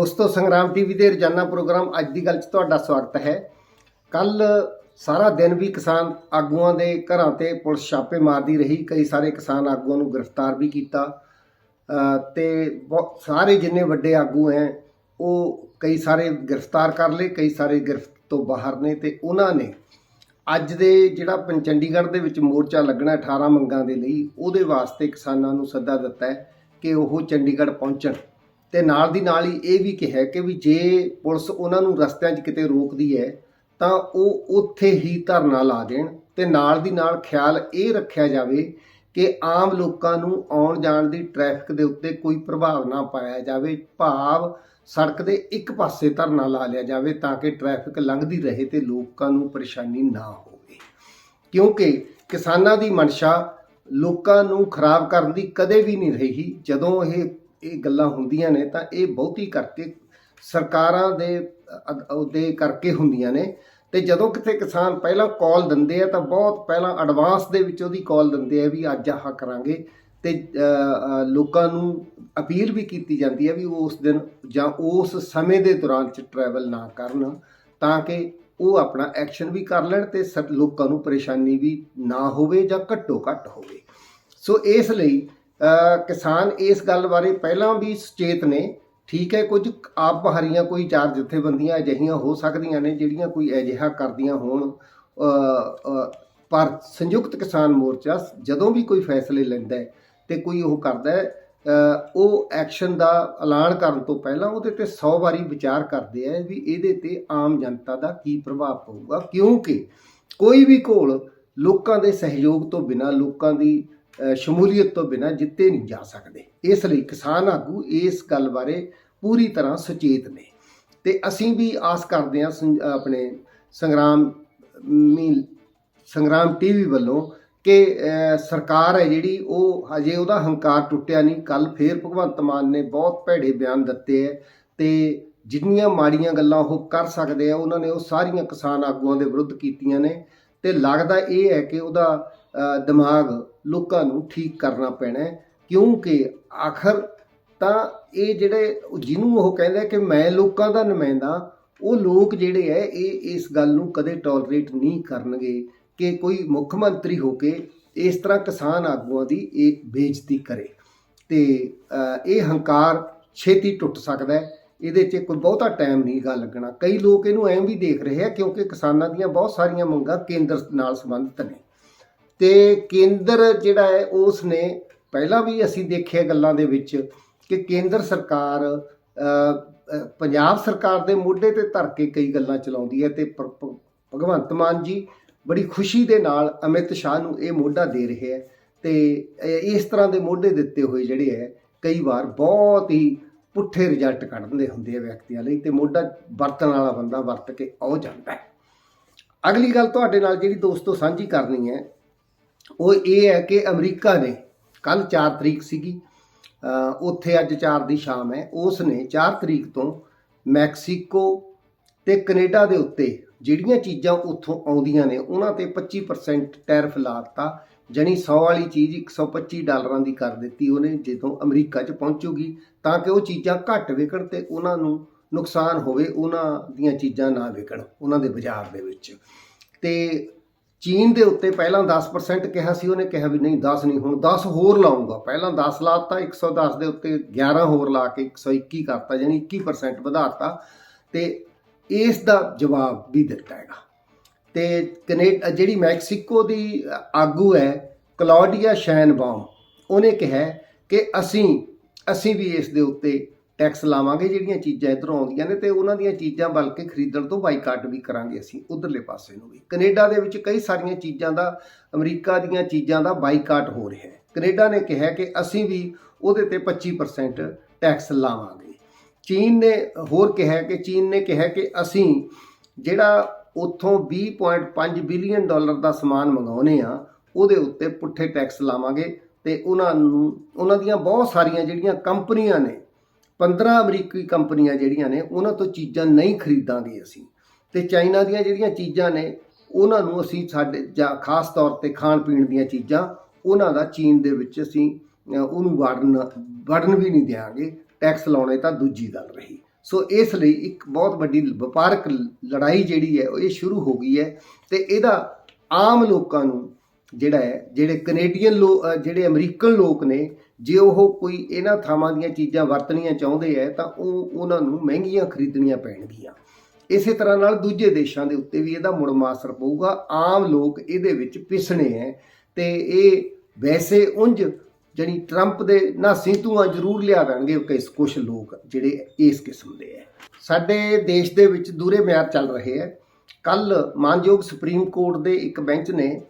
ਦੋਸਤੋ ਸੰਗਰਾਮ ਟੀਵੀ ਦੇ ਰੋਜ਼ਾਨਾ ਪ੍ਰੋਗਰਾਮ ਅੱਜ ਦੀ ਗੱਲ 'ਚ ਤੁਹਾਡਾ ਸਵਾਗਤ ਹੈ। ਕੱਲ ਸਾਰਾ ਦਿਨ ਵੀ ਕਿਸਾਨ ਆਗੂਆਂ ਦੇ ਘਰਾਂ ਤੇ ਪੁਲਿਸ ਛਾਪੇ ਮਾਰਦੀ ਰਹੀ। ਕਈ ਸਾਰੇ ਕਿਸਾਨ ਆਗੂਆਂ ਨੂੰ ਗ੍ਰਿਫਤਾਰ ਵੀ ਕੀਤਾ। ਅ, ਤੇ ਬਹੁ- ਸਾਰੇ ਜਿੰਨੇ ਵੱਡੇ ਆਗੂ ਹੈ ਉਹ ਕਈ ਸਾਰੇ ਗ੍ਰਿਫਤਾਰ ਕਰ ਲਏ ਕਈ ਸਾਰੇ ਗ੍ਰਿਫਤ ਤੋਂ ਬਾਹਰ ਨੇ ਤੇ ਉਹਨਾਂ ਨੇ ਅੱਜ ਦੇ ਜਿਹੜਾ ਪੰ- ਚੰਡੀਗੜ੍ਹ ਦੇ ਵਿੱਚ ਮੋਰਚਾ ਲੱਗਣਾ 18 ਮੰਗਾਂ ਦੇ ਲਈ ਉਹਦੇ ਵਾਸਤੇ ਕਿਸਾਨਾਂ ਨੂੰ ਸੱਦਾ ਦਿੱਤਾ ਹੈ ਕਿ ਉਹ ਚੰਡੀਗੜ੍ਹ ਪਹੁੰਚਣ। ਤੇ ਨਾਲ ਦੀ ਨਾਲ ਹੀ ਇਹ ਵੀ ਕਿਹਾ ਕਿ ਵੀ ਜੇ ਪੁਲਿਸ ਉਹਨਾਂ ਨੂੰ ਰਸਤਿਆਂ 'ਚ ਕਿਤੇ ਰੋਕਦੀ ਹੈ, ਤਾਂ ਉਹ ਉੱਥੇ ਹੀ ਧਰਨਾ ਲਾ ਦੇਣ ਤੇ ਨਾਲ ਦੀ ਨਾਲ ਖਿਆਲ ਇਹ ਰੱਖਿਆ ਜਾਵੇ ਕਿ ਆਮ ਲੋਕਾਂ ਨੂੰ ਆਉਣ ਜਾਣ ਦੀ ਟ੍ਰੈਫਿਕ ਦੇ ਉੱਤੇ ਕੋਈ ਪ੍ਰਭਾਵ ਨਾ ਪਾਇਆ ਜਾਵੇ, ਭਾਵ ਸੜਕ ਦੇ ਇੱਕ ਪਾਸੇ ਧਰਨਾ ਲਾ ਲਿਆ ਜਾਵੇ ਤਾਂ ਕਿ ਟ੍ਰੈਫਿਕ ਲੰਘਦੀ ਰਹੇ ਤੇ ਲੋਕਾਂ ਨੂੰ ਪਰੇਸ਼ਾਨੀ ਨਾ ਹੋਵੇ। ਕਿਉਂਕਿ ਕਿਸਾਨਾਂ ਦੀ ਮਨਸ਼ਾ ਲੋਕਾਂ ਨੂੰ ਖਰਾਬ ਕਰਨ ਦੀ ਕਦੇ ਵੀ ਨਹੀਂ ਰਹੀ। ਜਦੋਂ ਇਹ ਇਹ ਗੱਲਾਂ ਹੁੰਦੀਆਂ ਨੇ ਤਾਂ ਇਹ ਬਹੁਤੀ ਕਰਕੇ ਸਰਕਾਰਾਂ ਦੇ ਅ- ਉਹਦੇ ਕਰਕੇ ਹੁੰਦੀਆਂ ਨੇ। ਤੇ ਜਦੋਂ ਕਿਤੇ ਕਿਸਾਨ ਪਹਿਲਾਂ ਕਾਲ ਦਿੰਦੇ ਆ ਤਾਂ ਬਹੁਤ ਪਹਿਲਾਂ ਐਡਵਾਂਸ ਦੇ ਵਿੱਚ ਉਹਦੀ ਕਾਲ ਦਿੰਦੇ ਆ ਵੀ ਅੱਜ ਆਹ ਕਰਾਂਗੇ। ਤੇ ਲੋਕਾਂ ਨੂੰ ਅਪੀਲ ਵੀ ਕੀਤੀ ਜਾਂਦੀ ਹੈ ਵੀ ਉਹ ਉਸ ਦਿਨ ਜਾਂ ਉਸ ਸਮੇਂ ਦੇ ਦੌਰਾਨ ਚ ਟਰੈਵਲ ਨਾ ਕਰਨ ਤਾਂ ਕਿ ਉਹ ਆਪਣਾ ਐਕਸ਼ਨ ਵੀ ਕਰ ਲੈਣ ਤੇ ਸਭ ਲੋਕਾਂ ਨੂੰ ਪਰੇਸ਼ਾਨੀ ਵੀ ਨਾ ਹੋਵੇ ਜਾਂ ਘੱਟੋ ਘੱਟ ਹੋਵੇ। ਸੋ ਇਸ ਲਈ ਕਿਸਾਨ ਇਸ ਗੱਲ ਬਾਰੇ ਪਹਿਲਾਂ ਵੀ ਸੁਚੇਤ ਨੇ, ਠੀਕ ਹੈ, ਕੁਝ ਆਪ ਬਹਾਰੀਆਂ ਕੋਈ ਚਾਰ ਜਥੇਬੰਦੀਆਂ ਅਜਿਹੀਆਂ ਹੋ ਸਕਦੀਆਂ ਨੇ ਜਿਹੜੀਆਂ ਕੋਈ ਅਜਿਹਾ ਕਰਦੀਆਂ ਹੋਣ। ਪਰ ਸੰਯੁਕਤ ਕਿਸਾਨ ਮੋਰਚਾ ਜਦੋਂ ਵੀ ਕੋਈ ਫੈਸਲੇ ਲੈਂਦਾ ਹੈ ਤੇ ਕੋਈ ਉਹ ਕਰਦਾ ਹੈ ਉਹ ਐਕਸ਼ਨ ਦਾ ਐਲਾਨ ਕਰਨ ਤੋਂ ਪਹਿਲਾਂ ਉਹਦੇ ਤੇ 100 ਵਾਰੀ ਵਿਚਾਰ ਕਰਦੇ ਆ ਵੀ ਇਹਦੇ ਤੇ ਆਮ ਜਨਤਾ ਦਾ ਕੀ ਪ੍ਰਭਾਵ ਪਊਗਾ। ਕਿਉਂਕਿ ਕੋਈ ਵੀ ਘੋਲ ਲੋਕਾਂ ਦੇ ਸਹਿਯੋਗ ਤੋਂ ਬਿਨਾ, ਲੋਕਾਂ ਦੀ ਸ਼ਮੂਲੀਅਤ ਤੋਂ ਬਿਨਾਂ ਜਿੱਤੇ ਨਹੀਂ ਜਾ ਸਕਦੇ। ਇਸ ਲਈ ਕਿਸਾਨ ਆਗੂ ਇਸ ਗੱਲ ਬਾਰੇ ਪੂਰੀ ਤਰ੍ਹਾਂ ਸੁਚੇਤ ਨੇ। ਤੇ ਅਸੀਂ ਵੀ ਆਸ ਕਰਦੇ ਹਾਂ ਸੰ- ਆਪਣੇ ਸੰਗਰਾਮ, ਮੀ, ਸੰਗਰਾਮ ਟੀਵੀ ਵੱਲੋਂ ਕਿ ਸਰਕਾਰ ਹੈ ਜਿਹੜੀ ਉਹ ਹਜੇ ਉਹਦਾ ਹੰਕਾਰ ਟੁੱਟਿਆ ਨਹੀਂ। ਕੱਲ ਫੇਰ ਭਗਵੰਤ ਮਾਨ ਨੇ ਬਹੁਤ ਭੈੜੇ ਬਿਆਨ ਦਿੱਤੇ ਹੈ ਤੇ ਜਿੰਨੀਆਂ ਮਾੜੀਆਂ ਗੱਲਾਂ ਉਹ ਕਰ ਸਕਦੇ ਆ, ਉਹਨਾਂ ਨੇ ਉਹ ਸਾਰੀਆਂ ਕਿਸਾਨ ਆਗੂਆਂ ਦੇ ਵਿਰੁੱਧ ਕੀਤੀਆਂ ਨੇ। ਤੇ ਲੱਗਦਾ ਇਹ ਹੈ ਕਿ ਉਹਦਾ ਦਿਮਾਗ ਲੋਕਾਂ ਨੂੰ ਠੀਕ ਕਰਨਾ ਪੈਣਾ ਕਿਉਂਕਿ ਆਖਰ ਤਾਂ ਇਹ ਜਿਹੜੇ, ਜਿਹਨੂੰ ਉਹ ਕਹਿੰਦੇ ਕਿ ਮੈਂ ਲੋਕਾਂ ਦਾ ਨੁਮਾਇੰਦਾ, ਉਹ ਲੋਕ ਜਿਹੜੇ ਹੈ, ਇਹ ਇਸ ਗੱਲ ਨੂੰ ਕਦੇ ਟੋਲਰੇਟ ਨਹੀਂ ਕਰਨਗੇ ਕਿ ਕੋਈ ਮੁੱਖ ਮੰਤਰੀ ਹੋ ਕੇ ਇਸ ਤਰ੍ਹਾਂ ਕਿਸਾਨ ਆਗੂਆਂ ਦੀ ਇਹ ਬੇਇੱਜ਼ਤੀ ਕਰੇ। ਤੇ ਇਹ ਹੰਕਾਰ ਛੇਤੀ ਟੁੱਟ ਸਕਦਾ ਹੈ। ਇਹਦੇ 'ਚ ਕੋਈ ਬਹੁਤਾ ਟਾਈਮ ਨਹੀਂ ਗਾ ਲੱਗਣਾ। ਕਈ ਲੋਕ ਇਹਨੂੰ ਐਂ ਵੀ ਦੇਖ ਰਹੇ ਆ, ਕਿਉਂਕਿ ਕਿਸਾਨਾਂ ਦੀਆਂ ਬਹੁਤ ਸਾਰੀਆਂ ਮੰਗਾਂ ਕੇਂਦਰ ਨਾਲ ਸੰਬੰਧਿਤ ਨੇ। ਤੇ ਕੇਂਦਰ ਜਿਹੜਾ ਹੈ ਉਸ ਨੇ ਪਹਿਲਾਂ ਵੀ ਅਸੀਂ ਦੇਖਿਆ ਗੱਲਾਂ ਦੇ ਵਿੱਚ ਕਿ ਕੇਂਦਰ ਸਰਕਾਰ ਪੰਜਾਬ ਸਰਕਾਰ ਦੇ ਮੋਢੇ ਤੇ ਧਰ ਕੇ ਕਈ ਗੱਲਾਂ ਚਲਾਉਂਦੀ ਹੈ ਤੇ ਭ- ਭਗਵੰਤ ਮਾਨ ਜੀ ਬੜੀ ਖੁਸ਼ੀ ਦੇ ਨਾਲ ਅਮਿਤ ਸ਼ਾਹ ਨੂੰ ਇਹ ਮੋਢਾ ਦੇ ਰਹੇ ਹੈ ਤੇ ਇਸ ਤਰ੍ਹਾਂ ਦੇ ਮੋਢੇ ਦਿੱਤੇ ਹੋਏ ਜਿਹੜੇ ਹੈ, ਕਈ ਵਾਰ ਬਹੁਤ ਹੀ ਪੁੱਠੇ ਰਿਜ਼ਲਟ ਕੱਢਦੇ ਹੁੰਦੇ ਆ ਵਿਅਕਤੀਆਂ ਲਈ ਤੇ ਮੋਢਾ ਵਰਤਣ ਵਾਲਾ ਬੰਦਾ ਵਰਤ ਕੇ ਉਹ ਜਾਂਦਾ ਹੈ। ਅਗਲੀ ਗੱਲ ਤੁਹਾਡੇ ਨਾਲ ਜਿਹੜੀ ਦੋਸਤੋ ਸਾਂਝੀ ਕਰਨੀ ਹੈ ਉਹ ਇਹ ਹੈ ਕਿ ਅਮਰੀਕਾ ਨੇ ਕੱਲ 4 ਤਰੀਕ ਸੀਗੀ ਉੱਥੇ ਅੱਜ 4 ਦੀ ਸ਼ਾਮ ਹੈ ਉਸ ਨੇ 4 ਤਰੀਕ ਤੋਂ ਮੈਕਸੀਕੋ ਤੇ ਕੈਨੇਡਾ ਦੇ ਉੱਤੇ ਜਿਹੜੀਆਂ ਚੀਜ਼ਾਂ ਉੱਥੋਂ ਆਉਂਦੀਆਂ ਨੇ, ਉਹਨਾਂ ਤੇ 25% ਟੈਰਿਫ ਲਾਤਾ ਜਣੀ 100 ਵਾਲੀ ਚੀਜ਼ 125 ਡਾਲਰਾਂ ਦੀ ਕਰ ਦਿੱਤੀ ਉਹਨੇ ਜਦੋਂ ਅਮਰੀਕਾ 'ਚ ਪਹੁੰਚੂਗੀ ਤਾਂ ਕਿ ਉਹ ਚੀਜ਼ਾਂ ਘੱਟ ਵਿਕਣ ਤੇ ਉਹਨਾਂ ਨੂੰ ਨੁਕਸਾਨ ਹੋਵੇ, ਉਹਨਾਂ ਦੀਆਂ ਚੀਜ਼ਾਂ ਨਾ ਵਿਕਣ, ਉਹਨਾਂ ਦੇ ਬਾਜ਼ਾਰ ਦੇ ਵਿੱਚ। ਤੇ ਚੀਨ ਦੇ ਉੱਤੇ ਪਹਿਲਾਂ 10% ਕਿਹਾ ਸੀ, ਉਹਨੇ ਕਿਹਾ ਵੀ ਨਹੀਂ 10 ਨਹੀਂ, ਹੁਣ 10 ਹੋਰ ਲਾਉਂਗਾ। ਪਹਿਲਾਂ 10 ਲਾਤਾ 110 ਦੇ ਉੱਤੇ 11 ਹੋਰ ਲਾ ਕੇ 121 ਕਰਤਾ ਯਾਨੀ 21% ਵਧਾਤਾ। ਤੇ ਇਸ ਦਾ ਜਵਾਬ ਵੀ ਦਿੱਤਾ ਹੈਗਾ। ਤੇ ਕੈਨੇਡਾ, ਜਿਹੜੀ ਮੈਕਸੀਕੋ ਦੀ ਆਗੂ ਹੈ, ਕਲੌਡੀਆ ਸ਼ੈਨਬਾਮ ਉਹਨੇ ਕਿਹਾ ਕਿ ਅਸੀਂ ਅਸੀਂ ਵੀ ਇਸ ਦੇ ਉੱਤੇ ਟੈਕਸ ਲਾਵਾਂਗੇ ਜਿਹੜੀਆਂ ਚੀਜ਼ਾਂ ਇਧਰੋਂ ਆਉਂਦੀਆਂ ਨੇ ਤੇ ਉਹਨਾਂ ਦੀਆਂ ਚੀਜ਼ਾਂ ਬਲਕਿ ਖਰੀਦਣ ਤੋਂ ਬਾਈਕਾਟ ਵੀ ਕਰਾਂਗੇ ਅਸੀਂ ਉਧਰਲੇ ਪਾਸੇ ਨੂੰ ਵੀ। ਕੈਨੇਡਾ ਦੇ ਵਿੱਚ ਕਈ ਸਾਰੀਆਂ ਚੀਜ਼ਾਂ ਦਾ, ਅਮਰੀਕਾ ਦੀਆਂ ਚੀਜ਼ਾਂ ਦਾ ਬਾਈਕਾਟ ਹੋ ਰਿਹਾ ਹੈ। ਕੈਨੇਡਾ ਨੇ ਕਿਹਾ ਕਿ ਅਸੀਂ ਵੀ ਉਹਦੇ ਤੇ 25% ਟੈਕਸ ਲਾਵਾਂਗੇ। ਚੀਨ ਨੇ ਹੋਰ ਕਿਹਾ ਕਿ, ਚੀਨ ਨੇ ਕਿਹਾ ਕਿ ਅਸੀਂ ਜਿਹੜਾ ਉੱਥੋਂ 20.5 ਬਿਲੀਅਨ ਡਾਲਰ ਦਾ ਸਮਾਨ ਮੰਗਾਉਨੇ ਆ ਉਹਦੇ ਉੱਤੇ ਪੁੱਠੇ ਟੈਕਸ ਲਾਵਾਂਗੇ ਤੇ ਉਹਨਾਂ ਨੂੰ, ਉਹਨਾਂ ਦੀਆਂ ਬਹੁਤ ਸਾਰੀਆਂ ਜਿਹੜੀਆਂ ਕੰਪਨੀਆਂ ਨੇ 15 ਅਮਰੀਕੀ ਕੰਪਨੀਆਂ ਜਿਹੜੀਆਂ ਨੇ, ਉਹਨਾਂ ਤੋਂ ਚੀਜ਼ਾਂ ਨਹੀਂ ਖਰੀਦਾਂਗੇ ਅਸੀਂ। ਤੇ ਚਾਈਨਾ ਦੀਆਂ ਜਿਹੜੀਆਂ ਚੀਜ਼ਾਂ ਨੇ, ਉਹਨਾਂ ਨੂੰ ਅਸੀਂ ਸਾਡੇ, ਜਾਂ ਖਾਸ ਤੌਰ ਤੇ ਖਾਣ ਪੀਣ ਦੀਆਂ ਚੀਜ਼ਾਂ, ਉਹਨਾਂ ਦਾ ਚੀਨ ਦੇ ਵਿੱਚ ਅਸੀਂ ਉਹਨੂੰ ਵੜਨ ਵੜਨ ਵੀ ਨਹੀਂ ਦਿਆਂਗੇ, ਟੈਕਸ ਲਾਉਣੇ ਤਾਂ ਦੂਜੀ ਗੱਲ ਰਹੀ। ਸੋ ਇਸ ਲਈ ਇੱਕ ਬਹੁਤ ਵੱਡੀ ਵਪਾਰਕ ਲੜਾਈ ਜਿਹੜੀ ਹੈ ਉਹ ਇਹ ਸ਼ੁਰੂ ਹੋ ਗਈ ਹੈ। ਤੇ ਇਹਦਾ ਆਮ ਲੋਕਾਂ ਨੂੰ ਜਿਹੜਾ ਹੈ, ਜਿਹੜੇ ਕੈਨੇਡੀਅਨ ਲੋਕ ਜਿਹੜੇ ਅਮਰੀਕਨ ਲੋਕ ਨੇ ਜੇ ਉਹ ਕੋਈ ਇਹਨਾਂ ਥਾਵਾਂ ਦੀਆਂ ਚੀਜ਼ਾਂ ਵਰਤਣੀਆਂ ਚਾਹੁੰਦੇ ਹੈ ਤਾਂ ਉਹ ਉਹਨਾਂ ਨੂੰ ਮਹਿੰਗੀਆਂ ਖਰੀਦਣੀਆਂ ਪੈਣਗੀਆਂ। ਇਸੇ ਤਰ੍ਹਾਂ ਨਾਲ ਦੂਜੇ ਦੇਸ਼ਾਂ ਦੇ ਉੱਤੇ ਵੀ ਇਹਦਾ ਮੁੜਮਾ ਅਸਰ ਪਊਗਾ। ਆਮ ਲੋਕ ਇਹਦੇ ਵਿੱਚ ਪਿਸਣੇ ਹੈ ਤੇ ਇਹ ਵੈਸੇ ਉਂਝ ਜਿਹੜੀ ਟਰੰਪ ਦੇ ਨਾਸੀ ਧੂਆਂ ਜ਼ਰੂਰ ਲਿਆ ਦੇਣਗੇ ਕਿਸ ਕੁਝ ਲੋਕ ਜਿਹੜੇ ਇਸ ਕਿਸਮ ਦੇ ਹੈ ਸਾਡੇ ਦੇਸ਼ ਦੇ ਵਿੱਚ ਦੂਰੇ ਮਿਆਰ ਚੱਲ ਰਹੇ ਹੈ ਕੱਲ ਮਾਨਯੋਗ ਸੁਪਰੀਮ ਕੋਰਟ ਦੇ ਇੱਕ ਬੈਂਚ ਨੇ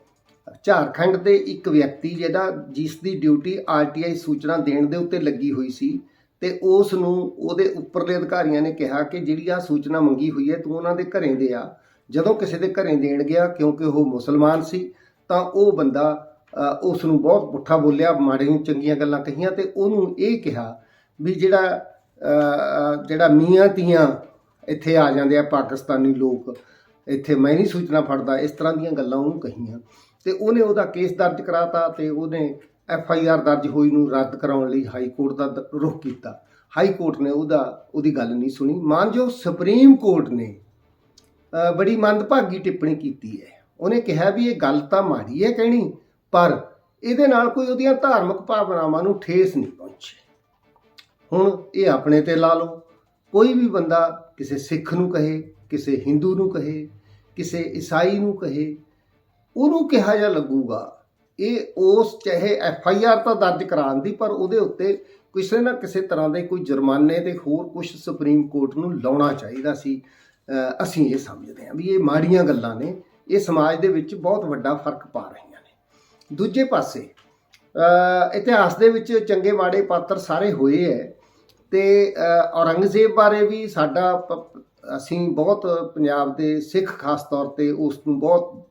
ਝਾਰਖੰਡ ਦੇ ਇੱਕ ਵਿਅਕਤੀ ਜਿਹਦਾ ਜਿਸ ਦੀ ਡਿਊਟੀ ਆਰਟੀਆਈ ਸੂਚਨਾ ਦੇਣ ਦੇ ਉੱਤੇ ਲੱਗੀ ਹੋਈ ਸੀ ਤੇ ਉਸ ਨੂੰ ਉਹਦੇ ਉੱਪਰਲੇ ਅਧਿਕਾਰੀਆਂ ਨੇ ਕਿਹਾ ਕਿ ਜਿਹੜੀ ਆ ਸੂਚਨਾ ਮੰਗੀ ਹੋਈ ਹੈ, ਤੂੰ ਉਹਨਾਂ ਦੇ ਘਰੇ ਦੇ ਆ। ਜਦੋਂ ਕਿਸੇ ਦੇ ਘਰੇ ਦੇਣ ਗਿਆ, ਕਿਉਂਕਿ ਉਹ ਮੁਸਲਮਾਨ ਸੀ, ਤਾਂ ਉਹ ਬੰਦਾ ਉਸ ਨੂੰ ਬਹੁਤ ਪੁੱਠਾ ਬੋਲਿਆ ਮਾੜੀਆਂ ਚੰਗੀਆਂ ਗੱਲਾਂ ਕਹੀਆਂ ਤੇ ਉਹਨੂੰ ਇਹ ਕਿਹਾ ਵੀ ਜਿਹੜਾ ਜਿਹੜਾ ਮੀਆਂ ਤੀਆਂ ਇੱਥੇ ਆ ਜਾਂਦੇ ਆ ਪਾਕਿਸਤਾਨੀ ਲੋਕ, ਇੱਥੇ ਮੈਂ ਨਹੀਂ ਸੂਚਨਾ ਫੜਦਾ, ਇਸ ਤਰ੍ਹਾਂ ਦੀਆਂ ਗੱਲਾਂ ਉਹਨੂੰ ਕਹੀਆਂ। ਤੇ ਉਹਨੇ ਉਹਦਾ ਕੇਸ ਦਰਜ ਕਰਾਤਾ ਤੇ ਉਹਨੇ ਐਫ ਆਈ ਆਰ ਦਰਜ ਹੋਈ ਨੂੰ ਰੱਦ ਕਰਾਉਣ ਲਈ ਹਾਈ ਕੋਰਟ ਦਾ ਦ- ਰੁਖ ਕੀਤਾ। ਹਾਈ ਕੋਰਟ ਨੇ ਉਹਦਾ, ਉਹਦੀ ਗੱਲ ਨਹੀਂ ਸੁਣੀ। ਮਾਨਯੋਗ ਸੁਪਰੀਮ ਕੋਰਟ ਨੇ ਬੜੀ ਮੰਦਭਾਗੀ ਟਿੱਪਣੀ ਕੀਤੀ ਹੈ। ਉਹਨੇ ਕਿਹਾ ਵੀ ਇਹ ਗੱਲ ਤਾਂ ਮਾੜੀ ਹੈ ਕਹਿਣੀ, ਪਰ ਇਹਦੇ ਨਾਲ ਕੋਈ ਉਹਦੀਆਂ ਧਾਰਮਿਕ ਭਾਵਨਾਵਾਂ ਨੂੰ ਠੇਸ ਨਹੀਂ ਪਹੁੰਚੀ। ਹੁਣ ਇਹ ਆਪਣੇ ਤੇ ਲਾ ਲਓ। ਕੋਈ ਵੀ ਬੰਦਾ ਕਿਸੇ ਸਿੱਖ ਨੂੰ ਕਹੇ, ਕਿਸੇ ਹਿੰਦੂ ਨੂੰ ਕਹੇ, ਕਿਸੇ ਈਸਾਈ ਨੂੰ ਕਹੇ ਉਹਨੂੰ ਕਿਹਾ ਜਾ ਲੱਗੂਗਾ, ਇਹ ਉਸ ਚਾਹੇ ਐਫ ਆਈ ਆਰ ਤਾਂ ਦਰਜ ਕਰਾਉਣ ਦੀ, ਪਰ ਉਹਦੇ ਉੱਤੇ ਕਿਸੇ ਨਾ ਕਿਸੇ ਤਰ੍ਹਾਂ ਦੇ ਕੋਈ ਜੁਰਮਾਨੇ ਤੇ ਹੋਰ ਕੁਝ ਸੁਪਰੀਮ ਕੋਰਟ ਨੂੰ ਲਾਉਣਾ ਚਾਹੀਦਾ ਸੀ। ਅਸੀਂ ਇਹ ਸਮਝਦੇ ਹਾਂ ਵੀ ਇਹ ਮਾੜੀਆਂ ਗੱਲਾਂ ਨੇ। ਇਹ ਸਮਾਜ ਦੇ ਵਿੱਚ ਬਹੁਤ ਵੱਡਾ ਫ਼ਰਕ ਪਾ ਰਹੀਆਂ ਨੇ। ਦੂਜੇ ਪਾਸੇ ਇਤਿਹਾਸ ਦੇ ਵਿੱਚ ਚੰਗੇ ਮਾੜੇ ਪਾਤਰ ਸਾਰੇ ਹੋਏ ਹੈ ਤੇ ਔਰੰਗਜ਼ੇਬ ਬਾਰੇ ਵੀ ਸਾਡਾ ਪ- ਅਸੀਂ ਬਹੁਤ ਪੰਜਾਬ ਦੇ ਸਿੱਖ ਖਾਸ ਤੌਰ ਤੇ ਉਸ ਨੂੰ ਬਹੁਤ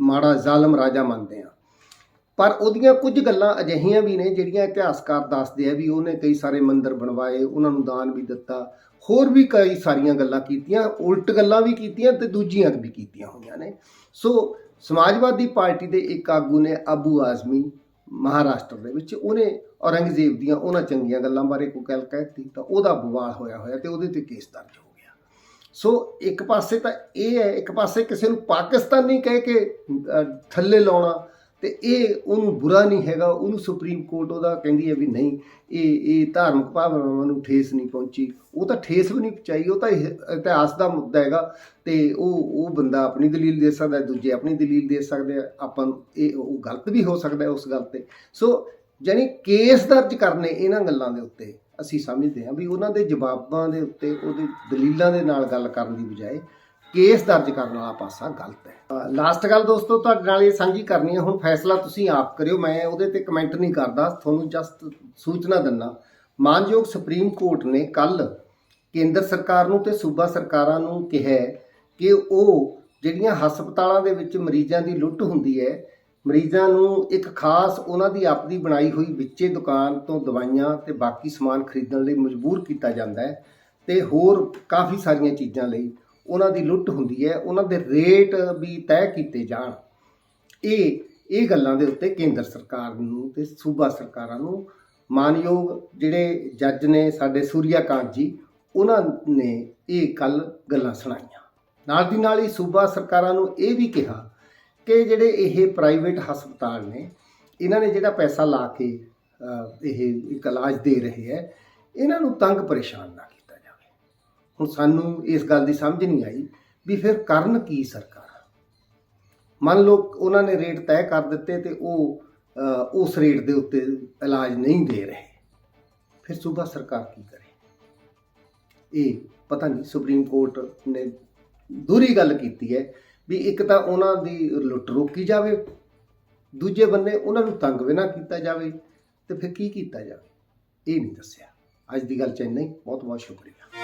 ਮਾੜਾ ਜ਼ਾਲਮ ਰਾਜਾ ਮੰਨਦੇ ਆ। ਪਰ ਉਹਦੀਆਂ ਕੁਝ ਗੱਲਾਂ ਅਜਿਹੀਆਂ ਵੀ ਨੇ ਜਿਹੜੀਆਂ ਇਤਿਹਾਸਕਾਰ ਦੱਸਦੇ ਆ ਵੀ ਉਹਨੇ ਕਈ ਸਾਰੇ ਮੰਦਰ ਬਣਵਾਏ, ਉਹਨਾਂ ਨੂੰ ਦਾਨ ਵੀ ਦਿੱਤਾ, ਹੋਰ ਵੀ ਕਈ ਸਾਰੀਆਂ ਗੱਲਾਂ ਕੀਤੀਆਂ, ਉਲਟ ਗੱਲਾਂ ਵੀ ਕੀਤੀਆਂ ਤੇ ਦੂਜੀਆਂ ਵੀ ਕੀਤੀਆਂ ਹੋਈਆਂ ਨੇ। ਸੋ ਸਮਾਜਵਾਦੀ ਪਾਰਟੀ ਦੇ ਇੱਕ ਆਗੂ ਨੇ ਅਬੂ ਆਜ਼ਮੀ ਮਹਾਰਾਸ਼ਟਰ ਦੇ ਵਿੱਚ, ਉਹਨੇ ਔਰੰਗਜ਼ੇਬ ਦੀਆਂ ਉਹਨਾਂ ਚੰਗੀਆਂ ਗੱਲਾਂ ਬਾਰੇ ਕੋਈ ਗੱਲ ਕਹਿਤੀ ਤਾਂ ਉਹਦਾ ਬਵਾਲ ਹੋਇਆ ਹੋਇਆ ਤੇ ਉਹਦੇ ਤੇ ਕੇਸ ਦਰਜ ਹੋ ਸੋ ਇੱਕ ਪਾਸੇ ਤਾਂ ਇਹ ਹੈ, ਇੱਕ ਪਾਸੇ ਕਿਸੇ ਨੂੰ ਪਾਕਿਸਤਾਨੀ ਕਹਿ ਕੇ ਥੱਲੇ ਲਾਉਣਾ, ਤੇ ਇਹ ਉਹਨੂੰ ਬੁਰਾ ਨਹੀਂ ਹੈਗਾ, ਉਹਨੂੰ ਸੁਪਰੀਮ ਕੋਰਟ ਉਹਦਾ ਕਹਿੰਦੀ ਹੈ ਵੀ ਨਹੀਂ, ਇਹ ਇਹ ਧਾਰਮਿਕ ਭਾਵਨਾਵਾਂ ਨੂੰ ਠੇਸ ਨਹੀਂ ਪਹੁੰਚੀ। ਉਹ ਤਾਂ ਠੇਸ ਵੀ ਨਹੀਂ ਪਹੁੰਚਾਈ, ਉਹ ਤਾਂ ਇਤਿਹਾਸ ਦਾ ਮੁੱਦਾ ਹੈਗਾ, ਤੇ ਉਹ ਉਹ ਬੰਦਾ ਆਪਣੀ ਦਲੀਲ ਦੇ ਸਕਦਾ ਦੂਜੇ ਆਪਣੀ ਦਲੀਲ ਦੇ ਸਕਦੇ ਆ, ਆਪਾਂ ਇਹ, ਉਹ ਗਲਤ ਵੀ ਹੋ ਸਕਦਾ ਉਸ ਗੱਲ ਤੇ। ਸੋ ਜਾਨੀ ਕੇਸ ਦਰਜ ਕਰਨੇ ਇਹਨਾਂ ਗੱਲਾਂ ਦੇ ਉੱਤੇ। ਅਸੀਂ ਸਮਝਦੇ ਹਾਂ ਵੀ ਉਹਨਾਂ ਦੇ ਜਵਾਬਾਂ ਦੇ ਉੱਤੇ, ਉਹਦੇ ਦਲੀਲਾਂ ਦੇ ਨਾਲ ਗੱਲ ਕਰਨ ਦੀ ਬਜਾਏ ਕੇਸ ਦਰਜ ਕਰਨ ਵਾਲਾ ਪਾਸਾ ਗਲਤ ਹੈ। ਲਾਸਟ ਗੱਲ ਦੋਸਤੋ, ਤੁਹਾਡੇ ਨਾਲ ਇਹ ਸਾਂਝੀ ਕਰਨੀ ਹੈ। ਹੁਣ ਫੈਸਲਾ ਤੁਸੀਂ ਆਪ ਕਰਿਓ, ਮੈਂ ਉਹਦੇ ਤੇ ਕਮੈਂਟ ਨਹੀਂ ਕਰਦਾ। ਤੁਹਾਨੂੰ ਜਸਟ ਸੂਚਨਾ ਦਿੰਨਾ ਮਾਨਯੋਗ ਸੁਪਰੀਮ ਕੋਰਟ ਨੇ ਕੱਲ ਕੇਂਦਰ ਸਰਕਾਰ ਨੂੰ ਤੇ ਸੂਬਾ ਸਰਕਾਰਾਂ ਨੂੰ ਕਿਹਾ ਕਿ ਉਹ ਜਿਹੜੀਆਂ ਹਸਪਤਾਲਾਂ ਦੇ ਵਿੱਚ ਮਰੀਜ਼ਾਂ ਦੀ ਲੁੱਟ ਹੁੰਦੀ ਹੈ ਮਰੀਜ਼ਾਂ ਨੂੰ ਇੱਕ ਖਾਸ ਉਹਨਾਂ ਦੀ ਆਪਦੀ ਬਣਾਈ ਹੋਈ ਵਿੱਚੇ ਦੁਕਾਨ ਤੋਂ ਦਵਾਈਆਂ ਤੇ ਬਾਕੀ ਸਮਾਨ ਖਰੀਦਣ ਲਈ ਮਜਬੂਰ ਕੀਤਾ ਜਾਂਦਾ ਹੈ ਤੇ ਹੋਰ ਕਾਫੀ ਸਾਰੀਆਂ ਚੀਜ਼ਾਂ ਲਈ ਉਹਨਾਂ ਦੀ ਲੁੱਟ ਹੁੰਦੀ ਹੈ, ਉਹਨਾਂ ਦੇ ਰੇਟ ਵੀ ਤੈਅ ਕੀਤੇ ਜਾਣ। ਇਹ ਇਹ ਗੱਲਾਂ ਦੇ ਉੱਤੇ ਕੇਂਦਰ ਸਰਕਾਰ ਨੂੰ ਤੇ ਸੂਬਾ ਸਰਕਾਰਾਂ ਨੂੰ ਮਾਨਯੋਗ ਜਿਹੜੇ ਜੱਜ ਨੇ ਸਾਡੇ ਸੂਰਿਆਕਾਂਤ ਜੀ, ਉਹਨਾਂ ਨੇ ਇਹ ਕੱਲ ਗੱਲਾਂ ਸੁਣਾਈਆਂ। ਨਾਲ ਦੀ ਨਾਲ ਹੀ ਸੂਬਾ ਸਰਕਾਰਾਂ ਨੂੰ ਇਹ ਵੀ ਕਿਹਾ ਕਿ ਜਿਹੜੇ ਇਹ ਪ੍ਰਾਈਵੇਟ ਹਸਪਤਾਲ ਨੇ, ਇਹਨਾਂ ਨੇ ਜਿਹੜਾ ਪੈਸਾ ਲਾ ਕੇ ਇਹ ਇੱਕ ਇਲਾਜ ਦੇ ਰਹੇ ਹੈ, ਇਹਨਾਂ ਨੂੰ ਤੰਗ ਪਰੇਸ਼ਾਨ ਨਾ ਕੀਤਾ ਜਾਵੇ। ਹੁਣ ਸਾਨੂੰ ਇਸ ਗੱਲ ਦੀ ਸਮਝ ਨਹੀਂ ਆਈ ਵੀ ਫਿਰ ਕਰਨ ਕੀ ਸਰਕਾਰ? ਮੰਨ ਲਓ ਉਹਨਾਂ ਨੇ ਰੇਟ ਤੈਅ ਕਰ ਦਿੱਤੇ ਤੇ ਉਹ ਉਸ ਰੇਟ ਦੇ ਉੱਤੇ ਇਲਾਜ ਨਹੀਂ ਦੇ ਰਹੇ। ਫਿਰ ਸੂਬਾ ਸਰਕਾਰ ਕੀ ਕਰੇ? ਇਹ ਪਤਾ ਨਹੀਂ, ਸੁਪਰੀਮ ਕੋਰਟ ਨੇ ਦੂਰੀ ਗੱਲ ਕੀਤੀ ਹੈ ਵੀ ਇੱਕ ਤਾਂ ਉਹਨਾਂ ਦੀ ਲੁੱਟ ਰੋਕੀ ਜਾਵੇ, ਦੂਜੇ ਬੰਨੇ ਉਹਨਾਂ ਨੂੰ ਤੰਗ ਵੀ ਨਾ ਕੀਤਾ ਜਾਵੇ, ਤੇ ਫਿਰ ਕੀ ਕੀਤਾ ਜਾਵੇ? ਇਹ ਨਹੀਂ ਦੱਸਿਆ। ਅੱਜ ਦੀ ਗੱਲ ਚ ਇੰਨਾ ਹੀ। ਬਹੁਤ ਬਹੁਤ ਸ਼ੁਕਰੀਆ।